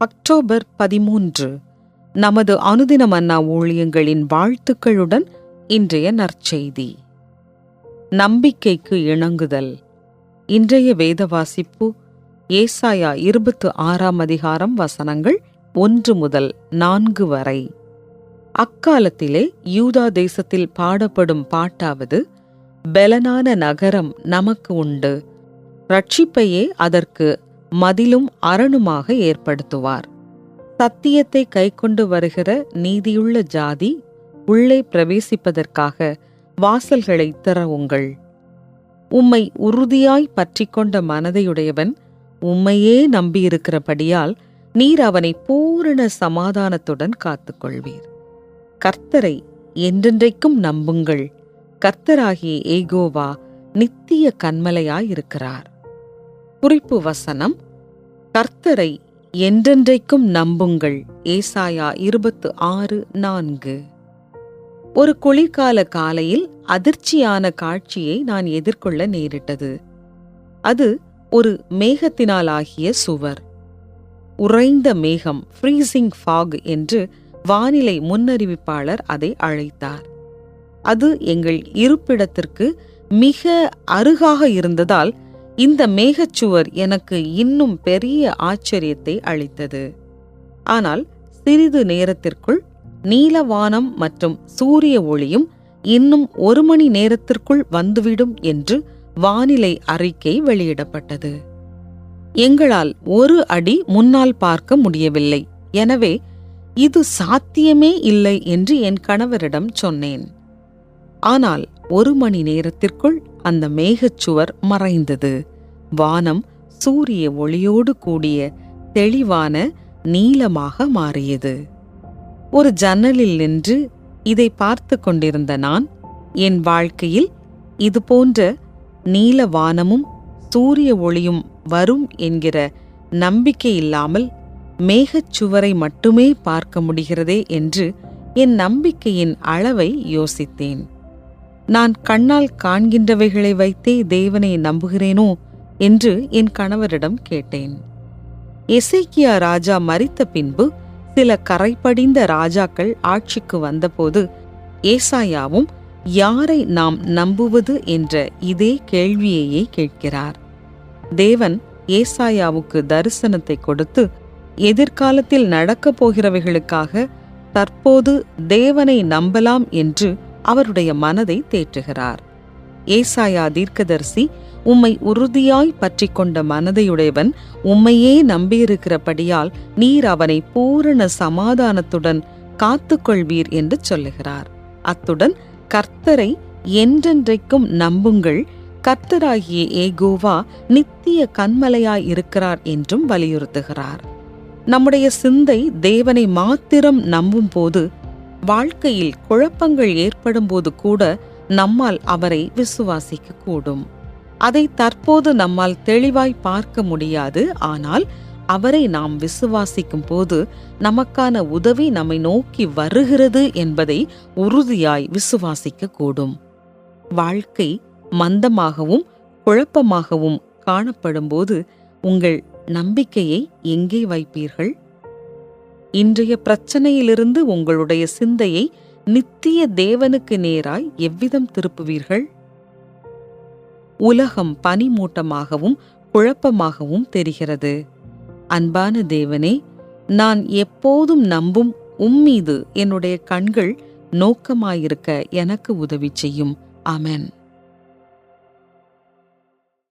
October பதிமூன்று. நமது அனுதின மன்னா ஊழியங்களின் வாழ்த்துக்களுடன் இன்றைய நற்செய்தி. நம்பிக்கைக்கு இணங்குதல். இன்றைய வேத வாசிப்பு ஏசாயா இருபத்து ஆறாம் அதிகாரம் வசனங்கள் ஒன்று முதல் நான்கு வரை. அக்காலத்திலே யூதா தேசத்தில் பாடப்படும் பாட்டாவது பெலனான நகரம் நமக்கு உண்டு. ரட்சிப்பையே அதற்கு மதிலும் அரணுமாக ஏற்படுத்துவார். சத்தியத்தை கைக்கொண்டு வருகிற நீதியுள்ள ஜாதி உள்ளே பிரவேசிப்பதற்காக வாசல்களை திறவுங்கள். உம்மை உறுதியாய் பற்றிக்கொண்ட மனதையுடையவன் உம்மையே நம்பியிருக்கிறபடியால் நீர் அவனை பூரண சமாதானத்துடன் காத்துக்கொள்வீர். கர்த்தரை என்றென்றைக்கும் நம்புங்கள். கர்த்தராகிய ஏகோவா நித்திய கண்மலையாயிருக்கிறார் குறிப்பு வசனம் கர்த்தரை என்றென்றைக்கும் நம்புங்கள். ஏசாயா இருபத்து ஆறு நான்கு. ஒரு குளிர்கால காலையில் அதிர்ச்சியான காட்சியை நான் எதிர்கொள்ள நேரிட்டது. அது ஒரு மேகத்தினால் ஆகிய சுவர். உறைந்த மேகம் ஃப்ரீசிங் ஃபாக் என்று வானிலை முன்னறிவிப்பாளர் அதை அழைத்தார். அது எங்கள் இருப்பிடத்திற்கு மிக அருகாக இருந்ததால் இந்த மேகச்சுவர் எனக்கு இன்னும் பெரிய ஆச்சரியத்தை அளித்தது. ஆனால் சிறிது நேரத்திற்குள் நீலவானம் மற்றும் சூரிய ஒளியும் இன்னும் ஒரு மணி நேரத்திற்குள் வந்துவிடும் என்று வானிலை அறிக்கை வெளியிடப்பட்டது. எங்களால் ஒரு அடி முன்னால் பார்க்க முடியவில்லை. எனவே இது சாத்தியமே இல்லை என்று என் கணவரிடம் சொன்னேன். ஆனால் ஒரு மணி நேரத்திற்குள் அந்த மேகச்சுவர் மறைந்தது. வானம் சூரிய ஒளியோடு கூடிய தெளிவான நீலமாக மாறியது. ஒரு ஜன்னலில் நின்று இதை பார்த்து கொண்டிருந்த நான் என் வாழ்க்கையில் இது போன்ற நீல வானமும் சூரிய ஒளியும் வரும் என்கிற நம்பிக்கை இல்லாமல் மேகச்சுவரை மட்டுமே பார்க்க முடிகிறதே என்று என் நம்பிக்கையின் அளவை யோசித்தேன். நான் கண்ணால் காண்கின்றவைகளை வைத்தே தேவனை நம்புகிறேனோ என்று என் கணவரிடம் கேட்டேன். எசைக்கியா ராஜா மறித்த பின்பு சில கரைப்படிந்த ராஜாக்கள் ஆட்சிக்கு வந்தபோது ஏசாயாவும் யாரை நாம் நம்புவது? என்ற இதே கேள்வியையே கேட்கிறார். தேவன் ஏசாயாவுக்கு தரிசனத்தை கொடுத்து எதிர்காலத்தில் நடக்கப் போகிறவைகளுக்காக தற்போது தேவனை நம்பலாம் என்று அவருடைய மனதை தேற்றுகிறார். ஏசாயா தீர்க்கதர்சி உம்மை உறுதியாய் பற்றிக் கொண்ட மனதையுடையவன் உம்மையே நம்பியிருக்கிறபடியால் நீர் அவனை பூரண சமாதானத்துடன் காத்துக்கொள்வீர் என்று சொல்லுகிறார். அத்துடன் கர்த்தரை என்றென்றைக்கும் நம்புங்கள். கர்த்தராகிய ஏகோவா நித்திய கண்மலையாய் இருக்கிறார் என்றும் வலியுறுத்துகிறார். நம்முடைய சிந்தை தேவனை மாத்திரம் நம்பும் போது வாழ்க்கையில் குழப்பங்கள் ஏற்படும்போது கூட நம்மால் அவரை விசுவாசிக்க கூடும் அதை தற்போது நம்மால் தெளிவாய் பார்க்க முடியாது. ஆனால் அவரை நாம் விசுவாசிக்கும் போது நமக்கான உதவி நம்மை நோக்கி வருகிறது என்பதை உறுதியாய் விசுவாசிக்க கூடும் வாழ்க்கை மந்தமாகவும் குழப்பமாகவும் காணப்படும்போது உங்கள் நம்பிக்கையை எங்கே வைப்பீர்கள்? இன்றைய பிரச்சனையிலிருந்து உங்களுடைய சிந்தையை நித்திய தேவனுக்கு நேராய் எவ்விதம் திருப்புவீர்கள்? உலகம் பனிமூட்டமாகவும் குழப்பமாகவும் தெரிகிறது. அன்பான தேவனே நான் எப்போதும் நம்பும் உம்மீது என்னுடைய கண்கள் நோக்கமாயிருக்க எனக்கு உதவி செய்யும். அமேன்